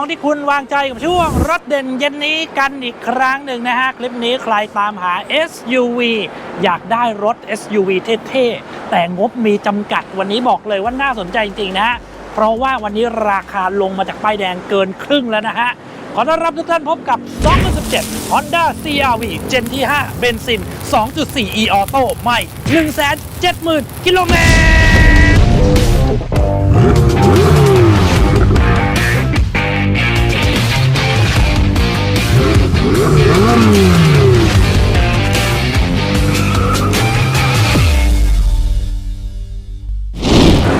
สกาศิวกรรถมือสองที่คุณวางใจกับช่วงรถเด่นเย็นนี้กันอีกครั้งหนึ่งนะฮะ คลิปนี้ใครตามหา SUV อยากได้รถ SUV เท่ๆ แต่งบมีจำกัดวันนี้บอกเลยว่าน่าสนใจจริงๆนะฮะ เพราะว่าวันนี้ราคาลงมาจากป้ายแดงเกินครึ่งแล้วนะฮะ ขอต้อนรับทุกท่านพบกับ 2017 Honda CR-V Gen ที่ 5 เบนซิน 2.4 e Auto ใหม่ 170,000 กิโลเมตร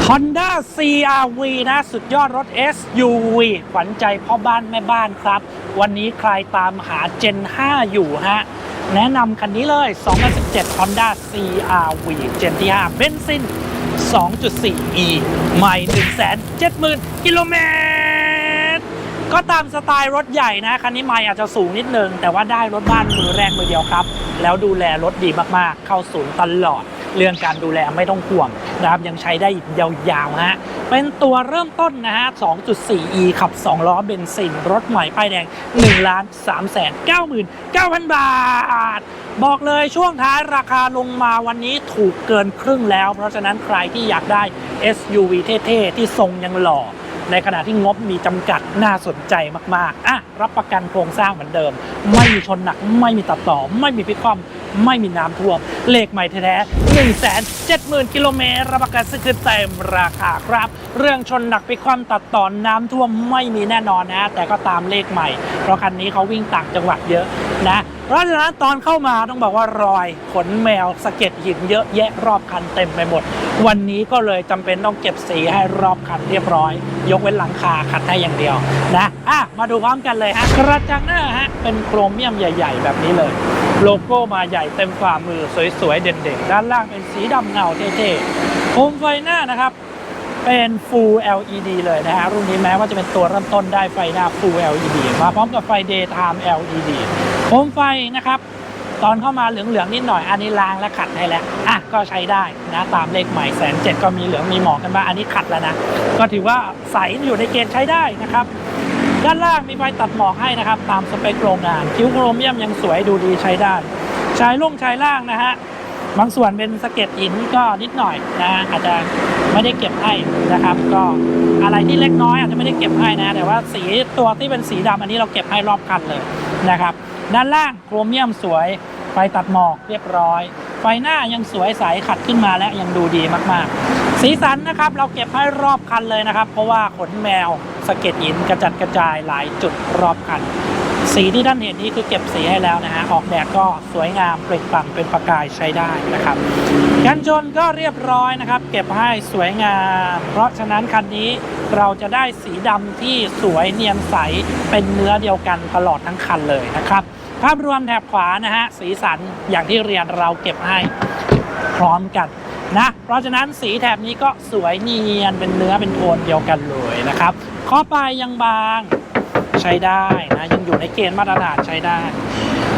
Honda CR-V นะ สุดยอดรถ SUV ขวัญใจพ่อบ้านแม่บ้านครับ วันนี้ใครตามหา Gen 5 อยู่ฮะ แนะนำคันนี้เลย 2017 Honda CR-V Gen ที่ 5 เบนซิน 2.4e ใหม่ 170,000 กิโลเมตร ก็ตามสไตล์รถใหญ่นะคันนี้ไม่อาจจะสูงนิดนึง แต่ว่าได้รถบ้านมือแรกมือเดียวครับ แล้วดูแลรถดีมากๆ เข้าศูนย์ตลอด เรื่องการดูแลไม่ต้องห่วงนะครับยังใช้ได้อีกยาวๆฮะเป็นตัวเริ่มต้นนะฮะ 2.4e ขับ 2 ล้อเบนซิน รถใหม่ป้ายแดง1ล้าน3แสน99,000 บาท บอกเลยช่วงท้ายราคาลงมาวันนี้ถูกเกินครึ่งแล้ว เพราะฉะนั้นใครที่อยากได้ SUV เท่ๆ ที่ทรงยังหล่อ ในขณะที่งบมีจำกัดน่าสนใจมากๆอะรับประกันโครงสร้างเหมือนเดิม ไม่มีชนหนักไม่มีตัดต่อไม่มีพิกคอม ไม่มีน้ำท่วม เลขใหม่แท้ๆ1 7 0 0 0 0กิโลเมตรรับประกันซื้อคืนเต็มราคาครับ เรื่องชนหนักพลิกคว่ำตัดต่อนน้ำท่วมไม่มีแน่นอนนะ แต่ก็ตามเลขใหม่ เพราะคันนี้เขาวิ่งต่างจังหวัดเยอะนะเพราะฉะนั้นตอนเข้ามาต้องบอกว่ารอยขนแมวสะเก็ดหินเยอะแยะรอบคันเต็มไปหมด วันนี้ก็เลยจำเป็นต้องเก็บสีให้รอบคันเรียบร้อย ยกเว้นหลังคาขัดให้อย่างเดียวนะอะมาดูพร้อมกันเลยฮะกระจังหน้าฮะเป็นโครเมียมใหญ่ ๆ แบบนี้เลย โลโก้มาใหญ่เต็มฝ่ามือสวยๆ เด่นๆ ด้านล่างเป็นสีดำเงาเท่ๆโคมไฟหน้านะครับ เป็น Full LED เลยนะฮะ รุ่นนี้แม้ว่าจะเป็นตัวเริ่มต้นได้ไฟหน้า Full LED มาพร้อมกับไฟ Daytime LED โคมไฟนะครับ ตอนเข้ามาเหลืองๆ นิดหน่อย อันนี้ล้างและขัดให้แล้ว อะ ก็ใช้ได้นะตามเลขใหม่แสนเจ็ดก็มีเหลืองมีหมอกกันบ้างอันนี้ขัดแล้วนะ ก็ถือว่าใสอยู่ในเกณฑ์ใช้ได้นะครับ ด้านล่างมีไฟตัดหมอกให้นะครับ ตามสเปคโรงงาน คิ้วโครเมียมยังสวยดูดีใช้ได้ชายล่งชายล่างนะฮะบางส่วนเป็นสะเก็ดหินก็นิดหน่อยนะอาจจะไม่ได้เก็บให้นะครับ ก็อะไรที่เล็กน้อยอาจจะไม่ได้เก็บให้นะ แต่ว่าสีตัวที่เป็นสีดำอันนี้เราเก็บให้รอบคันเลยนะครับ ด้านล่างโครเมียมสวยไฟตัดหมอกเรียบร้อย ไฟหน้ายังสวยใสขัดขึ้นมาและยังดูดีมากๆ สีสันนะครับเราเก็บให้รอบคันเลยนะครับ เพราะว่าขนแมวสะเก็ดหินกระจัดกระจายหลายจุดรอบคัน สีที่ท่านเห็นนี้คือเก็บสีให้แล้วนะฮะออกแบบก็สวยงามเปล่งปลั่งเป็นประกายใช้ได้นะครับกันชนก็เรียบร้อยนะครับ เก็บให้สวยงาม เพราะฉะนั้นคันนี้เราจะได้สีดำที่สวยเนียนใสเป็นเนื้อเดียวกันตลอดทั้งคันเลยนะครับ ภาพรวมแถบขวานะฮะสีสันอย่างที่เรียนเราเก็บให้พร้อมกันนะ เพราะฉะนั้นสีแถบนี้ก็สวยเนียนเป็นเนื้อเป็นโทนเดียวกันเลยนะครับข้อปลายยังบางใช้ได้นะยังอยู่ในเกณฑ์มาตรฐานใช้ได้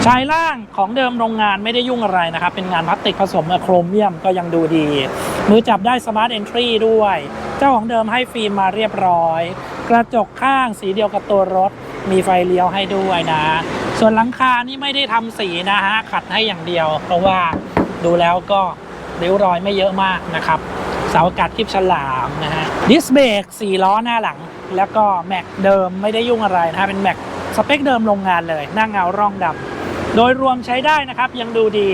ชายล่างของเดิมโรงงานไม่ได้ยุ่งอะไรนะครับ เป็นงานพลาสติกผสมกับโครเมียมก็ยังดูดี มือจับได้สมาร์ทเอนทรีด้วย เจ้าของเดิมให้ฟิล์มมาเรียบร้อย กระจกข้างสีเดียวกับตัวรถ มีไฟเลี้ยวให้ด้วยนะ ส่วนหลังคานี่ไม่ได้ทำสีนะฮะขัดให้อย่างเดียว เพราะว่าดูแล้วก็ริ้วรอยไม่เยอะมากนะครับ เสาอากาศคลิปฉลามนะฮะดิสเบรก4ล้อหน้าหลัง แล้วก็แม็กเดิมไม่ได้ยุ่งอะไรนะฮะเป็นแม็กสเปคเดิมโรงงานเลยหน้าเงาร่องดำโดยรวมใช้ได้นะครับ ยังดูดี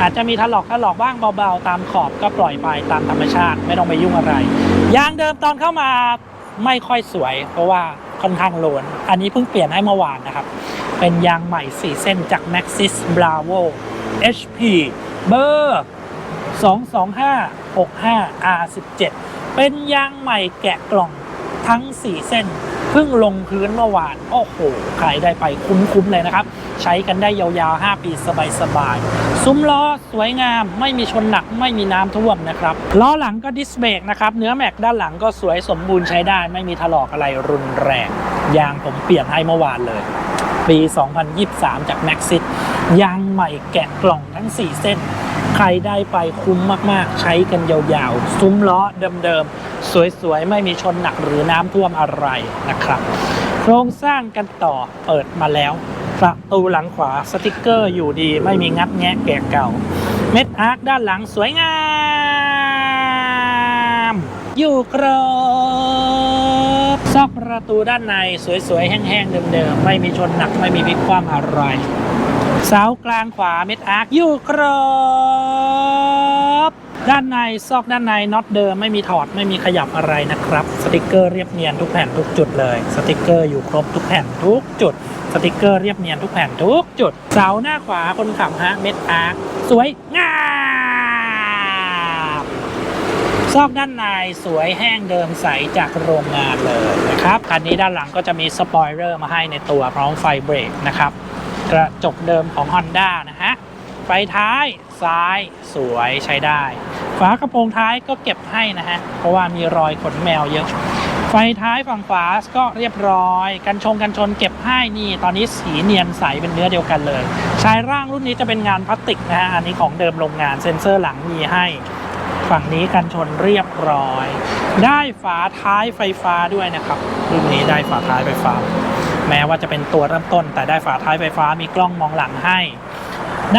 อาจจะมีถลอกถลอกบ้างเบาๆ ตามขอบก็ปล่อยไปตามธรรมชาติ ไม่ต้องไปยุ่งอะไรยางเดิมตอนเข้ามาไม่ค่อยสวย เพราะว่า ค่อนข้างโลน อันนี้เพิ่งเปลี่ยนให้เมื่อวานนะครับ เป็นยางใหม่ 4 เส้นจาก Maxis Bravo HP เบอร์ 22565R17 เป็นยางใหม่แกะกล่องทั้ง 4 เส้น เพิ่งลงพื้นเมื่อวาน โอ้โห ขายได้ไปคุ้มๆเลยนะครับ ใช้กันได้ยาวๆ 5 ปีสบายๆ ซุ้มล้อสวยงามไม่มีชนหนักไม่มีน้ำท่วมนะครับล้อหลังก็ดิสเบรกนะครับเนื้อแม็กด้านหลังก็สวยสมบูรณ์ใช้ได้ ไม่มีถลอกอะไรรุนแรงยางผมเปลี่ยนให้เมื่อวานเลย ปี 2023 จาก Maxxis ยางใหม่แกะกล่องทั้ง 4 เส้น ใครได้ไปคุ้มมากๆ ใช้กันยาวๆ ซุ้มล้อเดิมๆ สวยๆ ไม่มีชนหนักหรือน้ำท่วมอะไรนะครับ โครงสร้างกันต่อเปิดมาแล้ว ประตูหลังขวาสติกเกอร์อยู่ดีไม่มีงัดแงะแกะเก่า เม็ดอาร์คด้านหลังสวยงาม อยู่ครบซอกประตูด้านในสวยๆ แห้งๆ เดิมๆ ไม่มีชนหนักไม่มีพลิกคว่ำอะไรเสากลางขวาเม็ดอาร์คอยู่ครบ ด้านในซอกด้านในน็อตเดิมไม่มีถอดไม่มีขยับอะไรนะครับ สติกเกอร์เรียบเนียนทุกแผ่นทุกจุดเลย สติกเกอร์อยู่ครบทุกแผ่นทุกจุด สติกเกอร์เรียบเนียนทุกแผ่นทุกจุด เสาหน้าขวาคนขับฮะเม็ดอาร์คสวยงามซอกด้านในสวยแห้งเดิมใสจากโรงงานเลยนะครับคันนี้ด้านหลังก็จะมีสปอยเลอร์มาให้ในตัวพร้อมไฟเบรกนะครับกระจกเดิมของ Honda นะฮะ ไฟท้ายซ้ายสวยใช้ได้ ฝากระโปรงท้ายก็เก็บให้นะฮะ เพราะว่ามีรอยขนแมวเยอะ ไฟท้ายฝั่งขวาก็เรียบร้อย กันชงกันชนเก็บให้นี่ ตอนนี้สีเนียนใสเป็นเนื้อเดียวกันเลย ชายร่างรุ่นนี้จะเป็นงานพลาสติกนะฮะ อันนี้ของเดิมโรงงานเซ็นเซอร์หลังมีให้ฝั่งนี้กันชนเรียบร้อย ได้ฝาท้ายไฟฟ้าด้วยนะครับ รุ่นนี้ได้ฝาท้ายไฟฟ้า แม้ว่าจะเป็นตัวเริ่มต้น แต่ได้ฝาท้ายไฟฟ้ามีกล้องมองหลังให้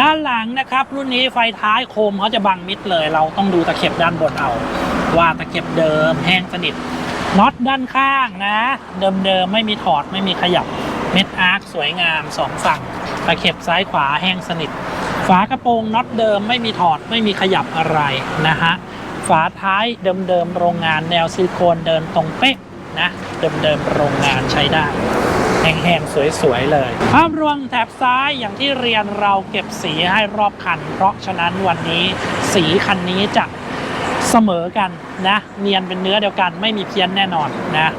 ด้านหลังนะครับ รุ่นนี้ไฟท้ายโคมเขาจะบังมิดเลย เราต้องดูตะเข็บด้านบนเอา ว่าตะเข็บเดิมแห้งสนิทน็อตด้านข้างนะ เดิมๆไม่มีถอดไม่มีขยับเม็ดอาร์คสวยงามสองฝั่งตะเข็บซ้ายขวาแห้งสนิท ฝากระโปรงน็อตเดิมไม่มีถอดไม่มีขยับอะไรนะฮะฝาท้ายเดิมๆโรงงานแนวซิลิโคนเดินตรงเป๊ะนะเดิมๆโรงงานใช้ได้ แห้งๆ สวยๆ เลย ภาพรวมแถบซ้ายอย่างที่เรียนเราเก็บสีให้รอบคัน เพราะฉะนั้นวันนี้สีคันนี้จะเสมอกันนะ เนียนเป็นเนื้อเดียวกันไม่มีเพี้ยนแน่นอนนะ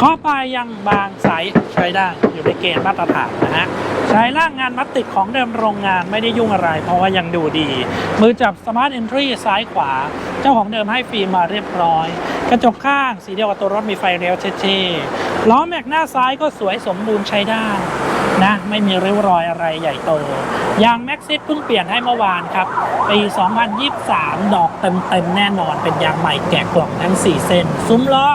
ข้อปลายยังบางใสใช้ได้อยู่ในเกณฑ์มาตรฐานนะฮะใช้ร่างงานพลาสติกของเดิมโรงงานไม่ได้ยุ่งอะไร เพราะว่ายังดูดี มือจับ Smart Entry ซ้ายขวา เจ้าของเดิมให้ฟิล์มาเรียบร้อย กระจกข้างสีเดียวกับตัวรถมีไฟเลี้ยวเท่ๆ ล้อแม็กหน้าซ้ายก็สวยสมบูรณ์ใช้ได้นะไม่มีริ้วรอยอะไรใหญ่โตยางแม็กซิสเพิ่งเปลี่ยนให้เมื่อวานครับ ปี 2023 ดอกเต็มๆแน่นอน เป็นยางใหม่แกะกล่องทั้ง 4 เส้น ซุ้มล้อ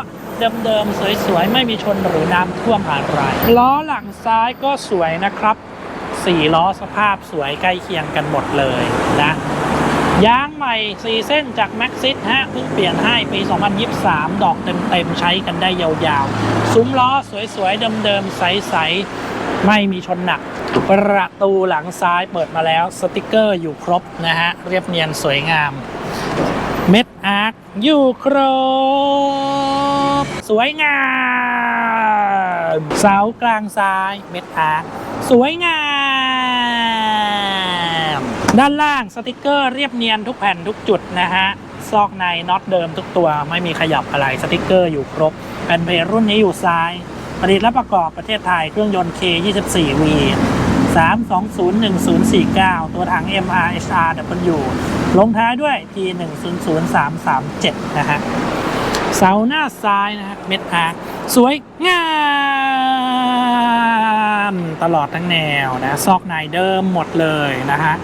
เดิมๆ สวยๆ ไม่มีชนหรือน้ำท่วมอะไร ล้อหลังซ้ายก็สวยนะครับสี่ล้อสภาพสวยใกล้เคียงกันหมดเลยนะ ยางใหม่4เส้นจากแม็กซิสฮะเพิ่งเปลี่ยนให้ปี 2023 ดอกเต็มๆ ใช้กันได้ยาวๆ ซุ้มล้อสวยๆ เดิมๆ ใสๆ ไม่มีชนหนัก ประตูหลังซ้ายเปิดมาแล้วสติกเกอร์อยู่ครบนะฮะ เรียบเนียนสวยงาม เม็ดอาร์คอยู่ครบ สวยงาม เสากลางซ้ายเม็ดอาร์คสวยงาม ด้านล่างสติกเกอร์เรียบเนียนทุกแผ่นทุกจุดนะฮะ ซอกในน็อตเดิมทุกตัวไม่มีขยับอะไรสติกเกอร์อยู่ครบแผ่นเพลรุ่นนี้อยู่ซ้าย ผลิตและประกอบประเทศไทยเครื่องยนต์ K24V 3201049 ตัวถัง MRHRW ลงท้ายด้วย T100337 นะฮะ เสาหน้าซ้ายนะฮะเม็ดอาร์สวยงามตลอดทั้งแนวนะ ซอกในเดิมหมดเลยนะฮะ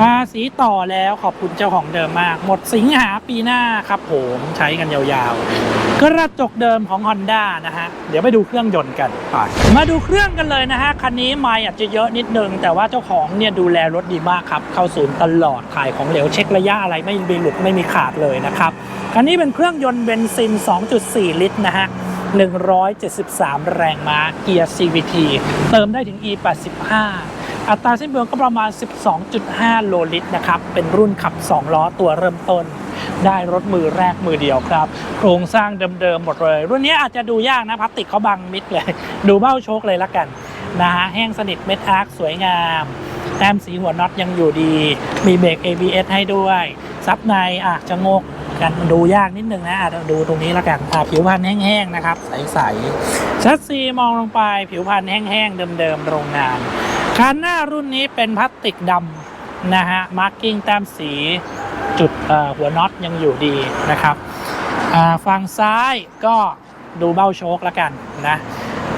ภาษีต่อแล้วขอบคุณเจ้าของเดิมมาก หมดสิงหาปีหน้าครับผมใช้กันยาวๆ กระจกเดิมของ Honda นะฮะ เดี๋ยวไปดูเครื่องยนต์กันไปมาดูเครื่องกันเลยนะฮะ คันนี้ไม่อาจจะเยอะนิดนึง แต่ว่าเจ้าของเนี่ยดูแลรถดีมากครับ เข้าศูนย์ตลอดถ่ายของเหลวเช็คระยะอะไรไม่มีหลุดไม่มีขาดเลยนะครับคันนี้เป็นเครื่องยนต์เบนซิน 2.4 ลิตรนะฮะ173 แรงม้าเกียร์ CVT เติมได้ถึง E85 อัตราสิ้นเปลืองก็ประมาณ 12.5 โลลิตรนะครับ เป็นรุ่นขับ 2 ล้อตัวเริ่มต้น ได้รถมือแรกมือเดียวครับ โครงสร้างเดิมๆหมดเลย รุ่นนี้อาจจะดูยากนะพลาสติกเขาบังมิดเลย ดูเบ้าโชคเลยละกันนะฮะแห้งสนิทเม็ดอาร์คสวยงามแต้มสีหัวน็อตยังอยู่ดี มีเบรก ABS ให้ด้วย ซับในอาจจะงกกันดูยากนิดนึงนะอาจจะดูตรงนี้ละกันอะผิวพรรณแห้งๆนะครับ ใสๆชัดซีมองลงไปผิวพรรณแห้งๆเดิมๆโรงงาน คันหน้ารุ่นนี้เป็นพลาสติกดำนะฮะมาร์กิ้งแต้มสีจุดหัวน็อตยังอยู่ดีนะครับฝั่งซ้ายก็ดูเบ้าโชคละกันนะ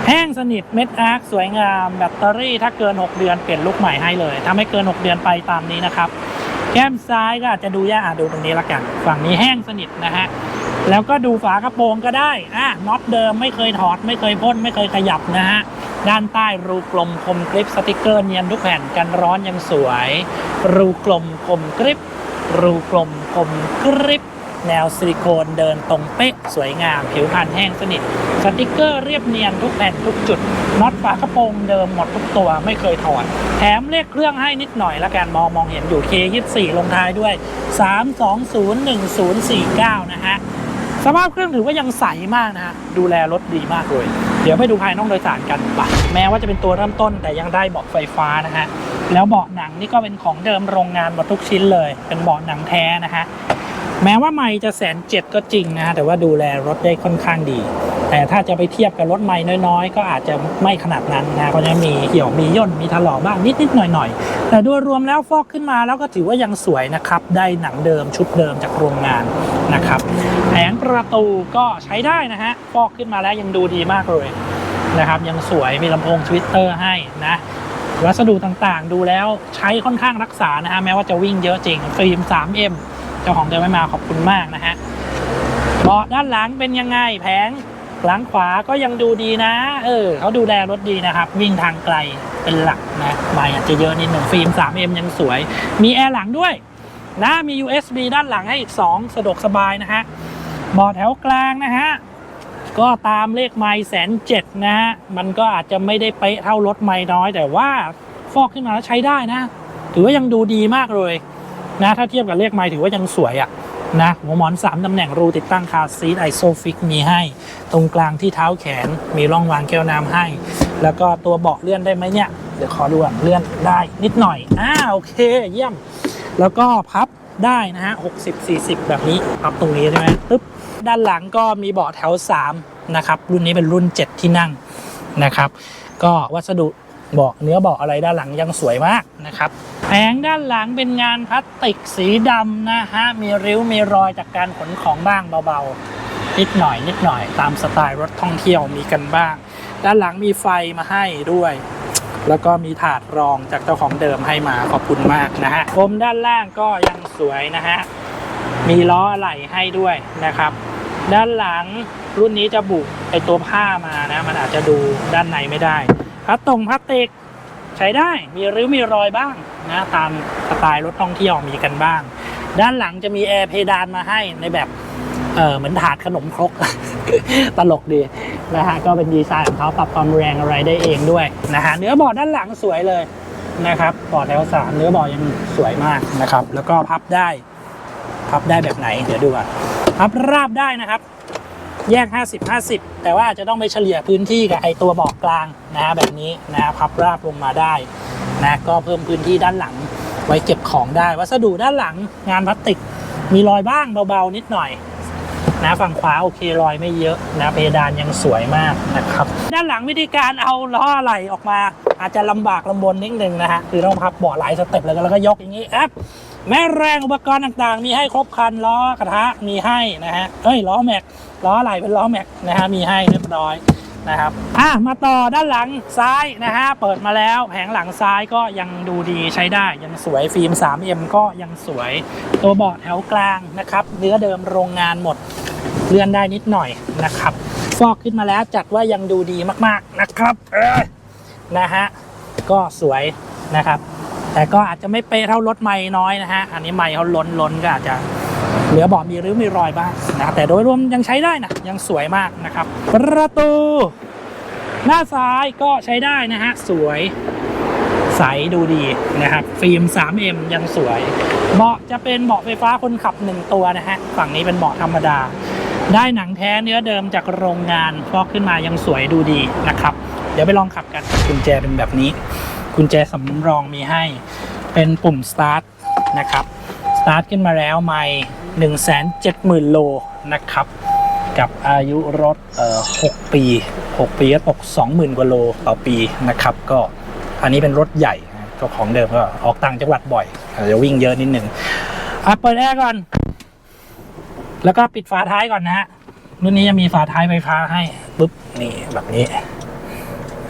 แห้งสนิทเม็ดอาร์คสวยงามแบตเตอรี่ถ้าเกิน 6 เดือนเปลี่ยนลูกใหม่ให้เลย ถ้าไม่เกิน 6 เดือนไปตามนี้นะครับ แก้มซ้ายก็อาจจะดูยากดูตรงนี้ละกัน ฝั่งนี้แห้งสนิทนะฮะแล้วก็ดูฝากระโปรงก็ได้อะน็อตเดิมไม่เคยถอดไม่เคยพ่นไม่เคยขยับนะฮะ ด้านใต้รูกลมคมกริปสติกเกอร์เนียนทุกแผ่นกันร้อนยังสวย รูกลมคมกริปรูกลมคมกริปแนวซิลิโคนเดินตรงเป๊ะสวยงาม ผิวพรรณแห้งสนิท สติกเกอร์เรียบเนียนทุกแผ่นทุกจุดน็อตฝากระโปรงเดิมหมดทุกตัวไม่เคยถอดแถมเลขเครื่องให้นิดหน่อยละกันมองมองเห็นอยู่ K24 ลงท้ายด้วย 3201049 นะฮะ สภาพเครื่องถือว่ายังใสมากนะฮะดูแลรถดีมากเลย เดี๋ยวไปดูภายนอกโดยสารกันปะแม้ว่าจะเป็นตัวเริ่มต้นแต่ยังได้เบาะไฟฟ้านะฮะแล้วเบาะหนังนี่ก็เป็นของเดิมโรงงานหมดทุกชิ้นเลย เป็นเบาะหนังแท้นะฮะแม้ว่าไม่จะแสนเจ็ดก็จริงนะฮะแต่ว่าดูแลรถได้ค่อนข้างดี แต่ถ้าจะไปเทียบกับรถใหม่น้อยๆ ก็อาจจะไม่ขนาดนั้นนะเพราะฉะนั้นมีเหี่ยวมีย่นมีถลอกบ้างนิดๆหน่อยๆ แต่โดยรวมแล้วฟอกขึ้นมาแล้วก็ถือว่ายังสวยนะครับ ได้หนังเดิมชุดเดิมจากโรงงานนะครับแผงประตูก็ใช้ได้นะฮะฟอกขึ้นมาแล้วยังดูดีมากเลยนะครับ ยังสวยมีลำโพงทวิตเตอร์ให้นะวัสดุต่างๆ ดูแล้วใช้ค่อนข้างรักษานะฮะแม้ว่าจะวิ่งเยอะจริงฟิล์ม 3M เจ้าของเดิมไม่มาขอบคุณมากนะฮะเบาะด้านหลังเป็นยังไงแผง หลังขวาก็ยังดูดีนะ เออเขาดูแลรถดีนะครับ วิ่งทางไกลเป็นหลักนะใบอาจจะเยอะนิดหนึ่งฟิล์ม 3M ยังสวย มีแอร์หลังด้วยนะมี USB ด้านหลังให้อีก 2 สะดวกสบายนะฮะเบาะแถวกลางนะฮะ ก็ตามเลขไมล์แสนเจ็ดนะฮะ มันก็อาจจะไม่ได้เป๊ะเท่ารถไมล์น้อย แต่ว่าฟอกขึ้นมาแล้วใช้ได้นะ ถือว่ายังดูดีมากเลยนะ ถ้าเทียบกับเลขไมล์ถือว่ายังสวยอะ นะหัวหมอน 3ตำแหน่งรูติดตั้งคาร์ซีทไอโซฟิกมีให้ ตรงกลางที่เท้าแขนมีร่องวางแก้วน้ำให้ แล้วก็ตัวเบาะเลื่อนได้ไหมเนี่ย เดี๋ยวขอดูก่อนเลื่อนได้นิดหน่อยอ่าโอเคเยี่ยม แล้วก็พับได้นะฮะ 60 40 แบบนี้พับตรงนี้ใช่ไหมปึ๊บ ด้านหลังก็มีเบาะแถว 3 นะครับ รุ่นนี้เป็นรุ่น 7 ที่นั่งนะครับ ก็วัสดุ บาะเนื้อเบาะอะไรด้านหลังยังสวยมากนะครับแผงด้านหลังเป็นงานพลาสติกสีดำนะฮะมีริ้วมีรอยจากการขนของบ้างเบาๆ นิดหน่อยนิดหน่อยตามสไตล์รถท่องเที่ยวมีกันบ้าง ด้านหลังมีไฟมาให้ด้วยแล้วก็มีถาดรองจากเจ้าของเดิมให้มาขอบคุณมากนะฮะพรมด้านล่างก็ยังสวยนะฮะ มีล้ออะไหล่ให้ด้วยนะครับ ด้านหลังรุ่นนี้จะบุกไอตัวผ้ามานะ มันอาจจะดูด้านในไม่ได้ พลาสตรงพลาสติกใช้ได้มีริ้วมีรอยบ้างนะตามสไตล์รถท่องเที่ยวมีกันบ้าง ด้านหลังจะมีแอร์เพดานมาให้ในแบบเออเหมือนถาดขนมครก ตลกดีนะฮะก็เป็นดีไซน์ของเขาปรับความแรงอะไรได้เองด้วยนะฮะเนื้อบาะด้านหลังสวยเลยนะครับบาะแถวสามเนื้อบาะยังสวยมากนะครับ แล้วก็พับได้ พับได้แบบไหนเดี๋ยวดูก่อนพับราบได้นะครับ แยก 50 50 แต่ว่าจะต้องไปเฉลี่ยพื้นที่กับไอตัวเบาะกลางนะแบบนี้นะพับราบลงมาได้นะก็เพิ่มพื้นที่ด้านหลังไว้เก็บของได้ วัสดุด้านหลังงานพลาสติกมีรอยบ้างเบาๆนิดหน่อยนะฝั่งขวาโอเครอยไม่เยอะนะเพดานยังสวยมากนะครับ ด้านหลังวิธีการเอาล้ออะไรออกมา อาจจะลำบากลำบนนิดนึงนะฮะคือต้องพับเบาะหลายสเต็ปแล้วก็แล้วก็ยกอย่างนี้แอป แม่แรงอุปกรณ์ต่างๆ มีให้ครบคันล้อกระทะมีให้นะฮะเอ้ยล้อแม็กล้ออะไรเป็นล้อแม็กนะฮะมีให้เรียบร้อยนะครับอะมาต่อด้านหลังซ้ายนะฮะเปิดมาแล้วแผงหลังซ้ายก็ยังดูดีใช้ได้ยังสวยฟิล์ม 3M ก็ยังสวยตัวเบาะแถวกลางนะครับเนื้อเดิมโรงงานหมดเลื่อนได้นิดหน่อยนะครับฟอกขึ้นมาแล้วจัดว่ายังดูดีมากๆนะครับเออนะฮะก็สวยนะครับ แต่ก็อาจจะไม่เป๊ะเท่ารถไม่น้อยนะฮะ อันนี้ไม่เขาล้นล้นก็อาจจะเหลือบาะมีริ้วมีรอยบ้างนะแต่โดยรวมยังใช้ได้นะ ยังสวยมากนะครับ ประตู หน้าซ้ายก็ใช้ได้นะฮะ สวยใสดูดีนะครับ ฟิล์ม 3M ยังสวย เบาะจะเป็นเบาะไฟฟ้าคนขับหนึ่งตัวนะฮะ ฝั่งนี้เป็นเบาะธรรมดา ได้หนังแท้เนื้อเดิมจากโรงงานฟอกขึ้นมายังสวยดูดีนะครับ เดี๋ยวไปลองขับกันกุญแจเป็นแบบนี้ กุญแจสำรองมีให้ เป็นปุ่ม start นะครับ start ขึ้นมาแล้วไม่หนึ่งแสนเจ็ดหมื่นโลนะครับ กับอายุรถเอ่อ6ปี6ปีก็ตก20,000กว่าโลต่อปีนะครับ ก็อันนี้เป็นรถใหญ่นะเจ้าของเดิมก็ออกต่างจังหวัดบ่อยอาจจะวิ่งเยอะนิดหนึ่งอะเปิดแอร์ก่อน แล้วก็ปิดฝาท้ายก่อนนะฮะรุ่นนี้จะมีฝาท้ายไฟฟ้าให้ปุ๊บนี่แบบนี้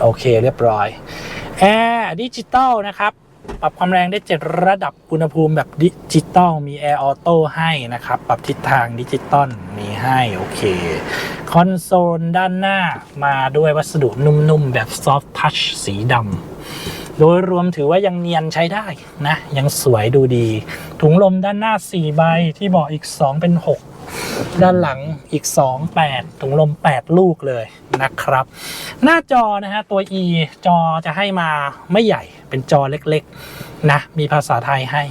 โอเคเรียบร้อย แอร์ดิจิตอลนะครับ ปรับความแรงได้ 7 ระดับอุณหภูมิแบบดิจิตอลมีแอร์ออโต้ให้นะครับ ปรับทิศทางดิจิตอลมีให้โอเค คอนโซลด้านหน้ามาด้วยวัสดุนุ่มๆ แบบซอฟท์ทัชสีดำ โดยรวมถือว่ายังเนียนใช้ได้นะ ยังสวยดูดี ถุงลมด้านหน้า 4 ใบที่เบอกอีก 2 เป็น 6 ด้านหลังอีก 2 8 ถุงลม 8 ลูกเลยนะครับ หน้าจอนะฮะ ตัว E จอจะให้มาไม่ใหญ่เป็นจอเล็กๆนะ มีภาษาไทยให้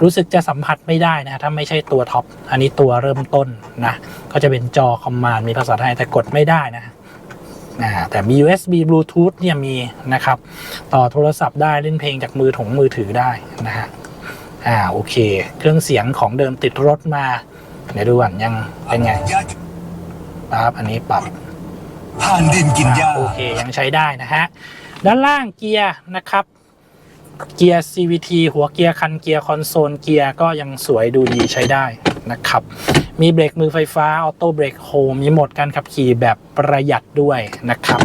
รู้สึกจะสัมผัสไม่ได้นะถ้าไม่ใช่ตัวท็อป อันนี้ตัวเริ่มต้นนะ ก็จะเป็นจอคอมมานด์มีภาษาไทยแต่กดไม่ได้นะ อ่าแต่ มี USB Bluetooth เนี่ยมีนะครับ ต่อโทรศัพท์ได้เล่นเพลงจากมือถงมือถือได้นะฮะอ่าโอเค เครื่องเสียงของเดิมติดรถมาเดี๋ยวดูก่อนยังเป็นไงยาปั๊บอันนี้ปรับผ่านดินกินหญ้าโอเคยังใช้ได้นะฮะด้านล่างเกียร์นะครับเกียร์ CVT หัวเกียร์คันเกียร์คอนโซลเกียร์ก็ยังสวยดูดีใช้ได้นะครับ มีเบรกมือไฟฟ้าออโต้เบรกโฮมีโหมดการขับขี่แบบประหยัดด้วยนะครับ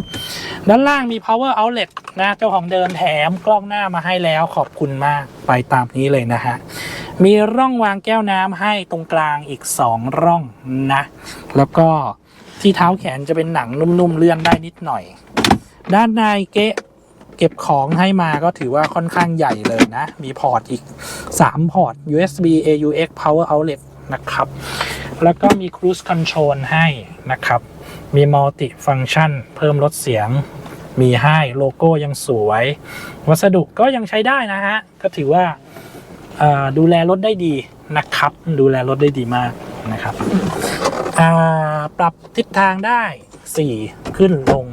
ด้านล่างมี power outlet นะเจ้าของเดิมแถมกล้องหน้ามาให้แล้วขอบคุณมากไปตามนี้เลยนะฮะ มีร่องวางแก้วน้ำให้ตรงกลางอีก 2 ร่องนะ แล้วก็ที่เท้าแขนจะเป็นหนังนุ่มๆเลื่อนได้นิดหน่อย ด้านในเกะเก็บของให้มาก็ถือว่าค่อนข้างใหญ่เลยนะ มีพอร์ตอีก 3 พอร์ต USB AUX Power Outlet นะครับ แล้วก็มี Cruise Control ให้นะครับ มี Multi Function เพิ่มลดเสียง มีให้โลโก้ยังสวย วัสดุก็ยังใช้ได้นะฮะ ก็ถือว่าดูแลรถได้ดีนะครับ ดูแลรถได้ดีมากนะครับ ปรับทิศทางได้ 4 ขึ้นลง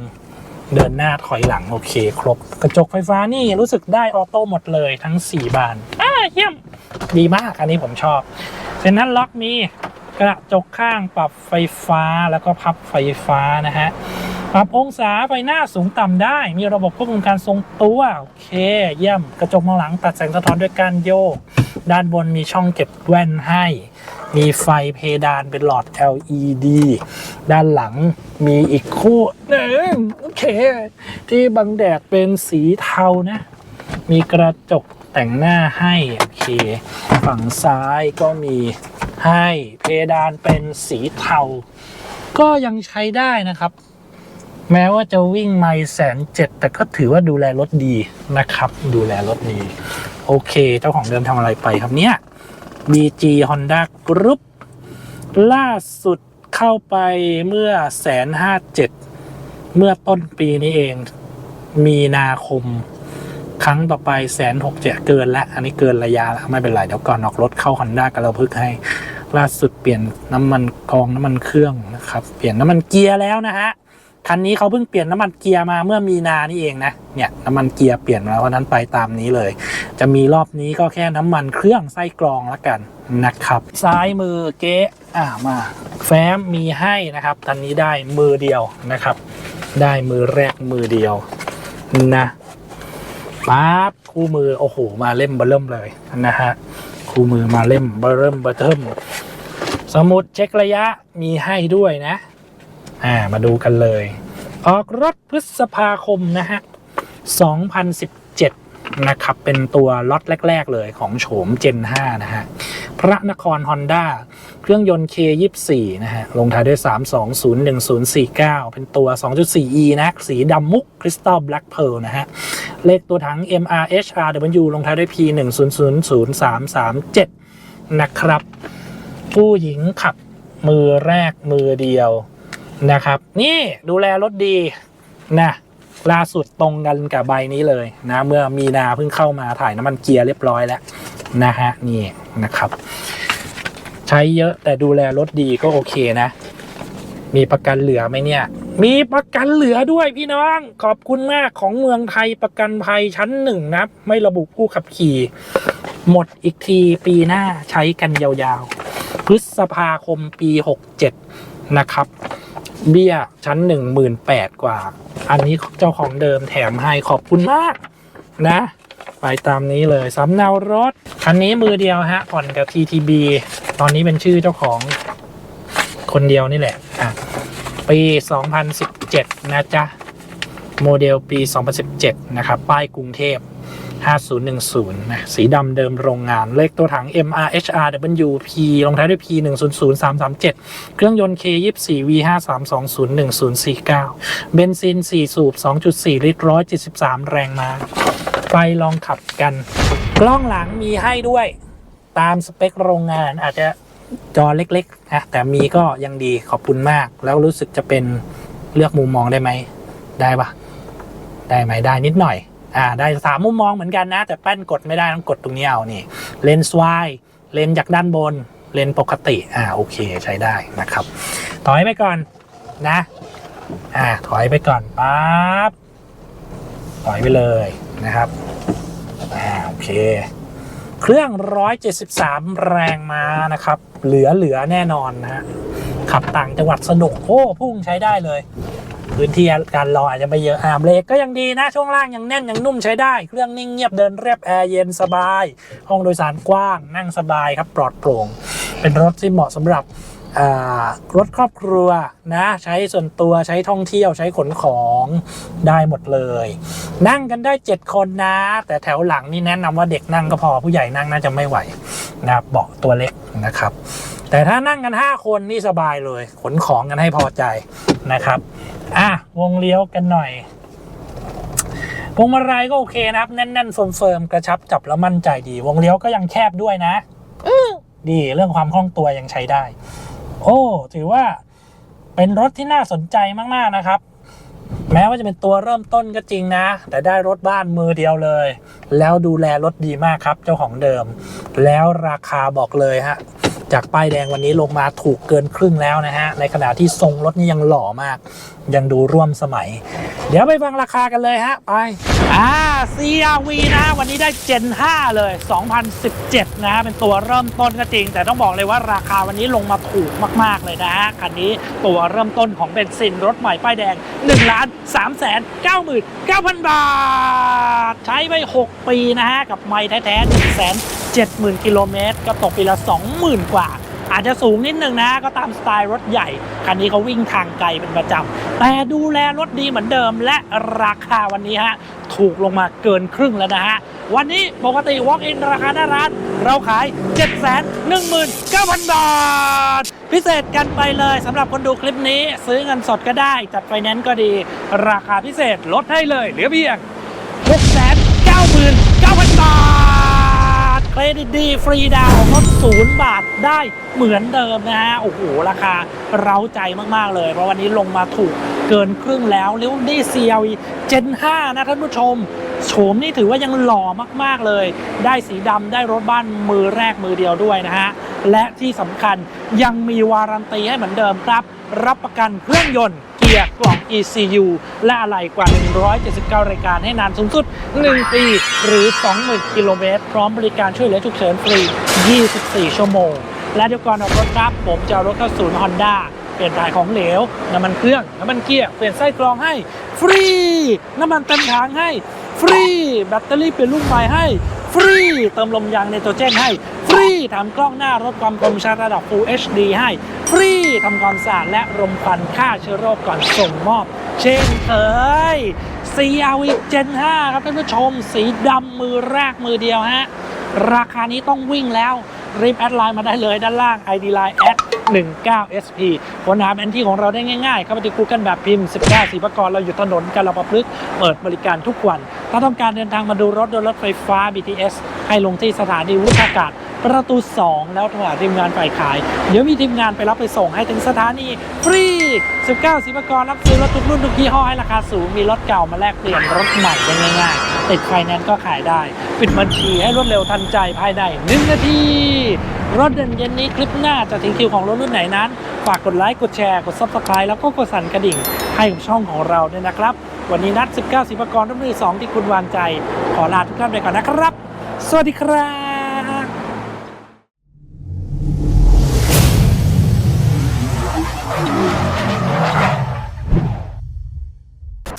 เดินหน้าถอยหลัง โอเค ครบ กระจกไฟฟ้านี่รู้สึกได้ออโต้หมดเลยทั้ง 4 บานอ่าเยี่ยม ดีมาก อันนี้ผมชอบเซนนั้นล็อกมี กระจกข้างปรับไฟฟ้าแล้วก็พับไฟฟ้านะฮะปรับองศาไฟหน้าสูงต่ำได้ มีระบบควบคุมการทรงตัว โอเค เยี่ยมกระจกมองหลังตัดแสงสะท้อนด้วยการโยก ด้านบนมีช่องเก็บแว่นให้ มีไฟเพดานเป็นหลอด LED ด้านหลังมีอีกคู่หนึ่งโอเค ที่บังแดดเป็นสีเทานะ มีกระจกแต่งหน้าให้ โอเค ฝั่งซ้ายก็มี ให้เพดานเป็นสีเทา ก็ยังใช้ได้นะครับ แม้ว่าจะวิ่งไม่แสนเจ็ดแต่ก็ถือว่าดูแลรถดีนะครับ ดูแลรถดี โอเค เจ้าของเดิมทำอะไรไปครับเนี่ย BG Honda Group ล่าสุดเข้าไปเมื่อแสนห้าเจ็ดเมื่อต้นปีนี้เอง มีนาคม ครั้งต่อไปแสนหกเจ็ดเกินแล้ว อันนี้เกินระยะแล้ว ไม่เป็นไร เดี๋ยวก่อนออกรถเข้า Honda กันเราพึกให้ ล่าสุดเปลี่ยนน้ำมันกองน้ำมันเครื่องนะครับ เปลี่ยนน้ำมันเกียร์แล้วนะฮะคันนี้เขาเพิ่งเปลี่ยนน้ำมันเกียร์มาเมื่อมีนานี่เองนะเนี่ยน้ำมันเกียร์เปลี่ยนมาเพราะนั้นไปตามนี้เลย จะมีรอบนี้ก็แค่น้ำมันเครื่องไส้กรองละกันนะครับ ซ้ายมือเก๊ะอ่ามาแฟ้มมีให้นะครับตอนนี้ได้มือเดียวนะครับ ได้มือแรกมือเดียวนะปั๊บคู่มือโอ้โหมาเล่มเบอร์เริ่มเลยนะฮะคู่มือมาเล่มเบอร์เริ่มเบอร์เทิม สมุดเช็คระยะมีให้ด้วยนะ อ่า มาดูกันเลย ออกรถพฤษภาคมนะฮะ 2017 นะครับ เป็นตัวล็อตแรก ๆ เลยของโฉม Gen 5 นะฮะ พระนคร Honda เครื่องยนต์ K24 นะฮะ ลงท้ายด้วย 3201049 เป็นตัว 2.4e นะ สีดำมุกคริสตัลแบล็กเพร์ลนะฮะ เลขตัวถัง MRHRW ลงท้ายด้วย P100337 นะครับ ผู้หญิงขับมือแรกมือเดียวนะครับ นี่ดูแลรถดีนะล่าสุดตรงกันกับใบนี้เลยนะเมื่อมีนาเพิ่งเข้ามาถ่ายน้ำมันเกียร์เรียบร้อยแล้วนะฮะนี่นะครับ ใช้เยอะแต่ดูแลรถดีก็โอเคนะ มีประกันเหลือไหมเนี่ย มีประกันเหลือด้วยพี่น้องขอบคุณมากของเมืองไทยประกันภัยชั้นหนึ่งนะไม่ระบุผู้ขับขี่ หมดอีกทีปีหน้าใช้กันยาวๆ พฤษภาคมปี 67 นะครับ เบี้ยชั้นหนึ่งหมื่นแปดกว่า อันนี้เจ้าของเดิมแถมให้ขอบคุณมากนะ ไปตามนี้เลยสำเนารถ คันนี้มือเดียวฮะผ่อนกับ TTB ตอนนี้เป็นชื่อเจ้าของคนเดียวนี่แหละ อะ ปี 2017 นะจ๊ะ โมเดลปี 2017 นะครับ ป้ายกรุงเทพ 5010 นะ สีดำเดิมโรงงาน เลขตัวถัง MRHRWP ลงท้ายด้วย P 100337 เครื่องยนต์ K24 V53201049 เบนซิน 4 สูบ 2.4 ลิตร 173 แรงม้า ไปลองขับกัน กล้องหลังมีให้ด้วย ตามสเปคโรงงานอาจจะจอเล็กๆนะแต่มีก็ยังดีขอบคุณมาก แล้วรู้สึกจะเป็นเลือกมุมมองได้ไหม ได้ปะ ได้ไหมได้นิดหน่อยอ่าได้สามมุมมองเหมือนกันนะ แต่แป้นกดไม่ได้ต้องกดตรงนี้เอานี่เลนส์วายเลนจากด้านบนเลนปกติอ่าโอเคใช้ได้นะครับ ถอยไปก่อนนะอ่าถอยไปก่อนปั๊บถอยไปเลยนะครับอ่าโอเค เครื่อง 173 แรงม้านะครับ เหลือเหลือแน่นอนนะฮะขับต่างจังหวัดสนุกโอ้พุ่งใช้ได้เลย พื้นที่การรออาจจะไม่เยอะอ่าเบรกก็ยังดีนะ ช่วงล่างยังแน่นยังนุ่มใช้ได้ เครื่องนิ่งเงียบเดินเรียบแอร์เย็นสบาย ห้องโดยสารกว้างนั่งสบายครับปลอดโปร่ง เป็นรถที่เหมาะสำหรับรถครอบครัวนะใช้ส่วนตัวใช้ท่องเที่ยวใช้ขนของได้หมดเลย นั่งกันได้ 7 คนนะ แต่แถวหลังนี่แนะนำว่าเด็กนั่งก็พอผู้ใหญ่นั่งน่าจะไม่ไหวนะเบาะตัวเล็กนะครับ แต่ถ้านั่งกัน 5 คนนี่สบายเลย ขนของกันให้พอใจนะครับ อะวงเลี้ยวกันหน่อยพวงมาลัยก็โอเคนะครับ แน่นๆเฟิร์มๆกระชับจับแล้วมั่นใจดี วงเลี้ยวก็ยังแคบด้วยนะอื้อดีเรื่องความคล่องตัวยังใช้ได้ โอ้ ถือว่าเป็นรถที่น่าสนใจมากๆนะครับ แม้ว่าจะเป็นตัวเริ่มต้นก็จริงนะ แต่ได้รถบ้านมือเดียวเลย แล้วดูแลรถดีมากครับ เจ้าของเดิม แล้วราคาบอกเลยฮะ จากป้ายแดงวันนี้ลงมาถูกเกินครึ่งแล้วนะฮะ ในขณะที่ทรงรถนี่ยังหล่อมาก ยังดูร่วมสมัย เดี๋ยวไปฟังราคากันเลยฮะ ไป อ่า CRV นะ วันนี้ได้ Gen 5 เลย 2017 นะ เป็นตัวเริ่มต้นก็จริง แต่ต้องบอกเลยว่าราคาวันนี้ลงมาถูกมาก ๆ เลยนะฮะ คันนี้ตัวเริ่มต้นของเบนซินรถใหม่ป้ายแดง1ล้าน3แสน99,000 บาท ใช้ไป 6 ปีนะฮะ กับไม่แท้ๆ1แสน 70,000 กิโลเมตร ก็ตกปีละ 20,000 กว่า อาจจะสูงนิดนึงนะ ก็ตามสไตล์รถใหญ่ คันนี้เขาวิ่งทางไกลเป็นประจำ แต่ดูแลรถดีเหมือนเดิม และราคาวันนี้ฮะ ถูกลงมาเกินครึ่งแล้วนะฮะ วันนี้ปกติ Walk in ราคาหน้าร้าน เราขาย 719,000 บาท พิเศษกันไปเลยสำหรับคนดูคลิปนี้ ซื้อเงินสดก็ได้ จัดไฟแนนซ์ก็ดี ราคาพิเศษลดให้เลย เหลือเพียง เครดิตดีฟรีดาวลดศูนย์บาทได้เหมือนเดิมนะฮะ โอ้โห ราคาเร้าใจมาก ๆ เลย เพราะวันนี้ลงมาถูกเกินครึ่งแล้วล้วนี่ CLE Gen 5นะท่านผู้ชมโฉมนี่ถือว่ายังหล่อมาก ๆ เลย ได้สีดำได้รถบ้านมือแรกมือเดียวด้วยนะฮะ และที่สำคัญยังมีวารันตีให้เหมือนเดิมครับ รับประกันเครื่องยนต์ กียร์กล่อง ECU และอะไหล่กว่า 179 รายการให้นานสูงสุด 1 ปี หรือ 20,000 กิโลเมตร พร้อมบริการช่วยเหลือฉุกเฉินฟรี 24 ชั่วโมง และเดี๋ยวก่อนออกรถครับ ผมจะเอารถเข้าศูนย์ฮอนด้าเปลี่ยนถ่ายของเหลว น้ำมันเครื่อง น้ำมันเกียร์ เปลี่ยนไส้กรองให้ ฟรี น้ำมันเต็มถังให้ ฟรี แบตเตอรี่เปลี่ยนลูกใหม่ให้ ฟรี เติมลมยางไนโตรเจนให้ รีทำกล้องหน้ารถความคมชัดระดับ Full HD ให้ ฟรีทำความสะอาดและรมควันฆ่าเชื้อโรคก่อนส่งมอบ เช่นเคย CRV Gen 5 ครับท่านผู้ชม สีดำมือแรกมือเดียวฮะ ราคานี้ต้องวิ่งแล้ว รีบแอดไลน์มาได้เลยด้านล่าง ID Line แอด 19 SP ค้นหาแผนที่ของเราได้ง่ายๆ เข้าไปที่ Google แบบพิมพ์ 19สีประกรเราอยู่ถนนกาลประพฤกษ์เปิดบริการทุกวัน ถ้าต้องการเดินทางมาดูรถโดยรถไฟฟ้า BTS ให้ลงที่สถานีวุฒากาศประตู 2 แล้วโทรหาทีมงานฝ่ายขาย เดี๋ยวมีทีมงานไปรับไปส่งให้ถึงสถานีฟรี 19 สิบกรรับซื้อรถทุกรุ่นทุกยี่ห้อให้ราคาสูง มีรถเก่ามาแลกเปลี่ยนรถใหม่ได้ง่ายๆ ติดไฟแนนซ์ก็ขายได้ ปิดบัญชีให้รวดเร็วทันใจภายใน 1 นาทีรถเด่นเย็นนี้คลิปหน้าจะถึงคิวของรถรุ่นไหนนั้น ฝากกดไลค์ กดแชร์ กด subscribe แล้วก็กดสั่นกระดิ่ง ให้กับช่องของเราด้วยนะครับ วันนี้นัด 19 สิบกรรุ่นมือ2ที่คุณวางใจ ขอลาทุกท่านไปก่อนนะครับ สวัสดีครับ